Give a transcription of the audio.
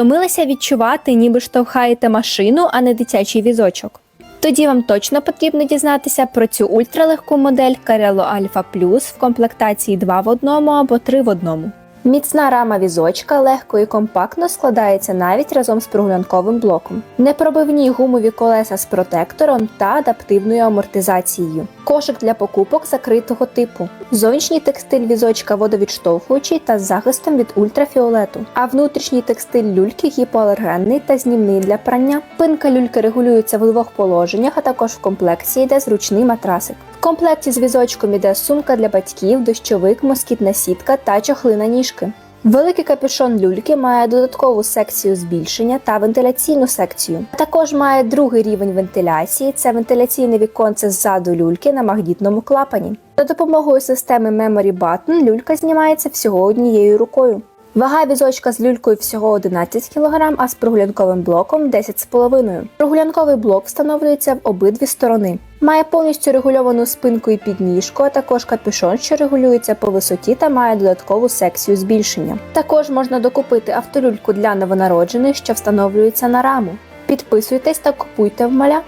Втомилися відчувати, ніби штовхаєте машину, а не дитячий візочок. Тоді вам точно потрібно дізнатися про цю ультралегку модель Carello Alpha Plus в комплектації 2 в одному або 3 в одному. Міцна рама візочка легко і компактно складається навіть разом з прогулянковим блоком. Непробивні гумові колеса з протектором та адаптивною амортизацією. Кошик для покупок закритого типу. Зовнішній текстиль візочка водовідштовхуючий та з захистом від ультрафіолету, а внутрішній текстиль люльки гіпоалергенний та знімний для прання. Пинка люльки регулюється в двох положеннях, а також в комплекті йде зручний матрасик. В комплекті з візочком іде сумка для батьків, дощовик, москітна сітка та чохли на ніжки. Великий капюшон люльки має додаткову секцію збільшення та вентиляційну секцію. Також має другий рівень вентиляції це вентиляційне віконце ззаду люльки на магнітному клапані. За допомогою системи Memory Button люлька знімається всього однією рукою. Вага візочка з люлькою всього 11 кг, а з прогулянковим блоком 10,5 Прогулянковий блок встановлюється в обидві сторони. Має повністю регульовану спинку і підніжку, а також капюшон, що регулюється по висоті та має додаткову секцію збільшення. Також можна докупити автолюльку для новонароджених, що встановлюється на раму. Підписуйтесь та купуйте в маля.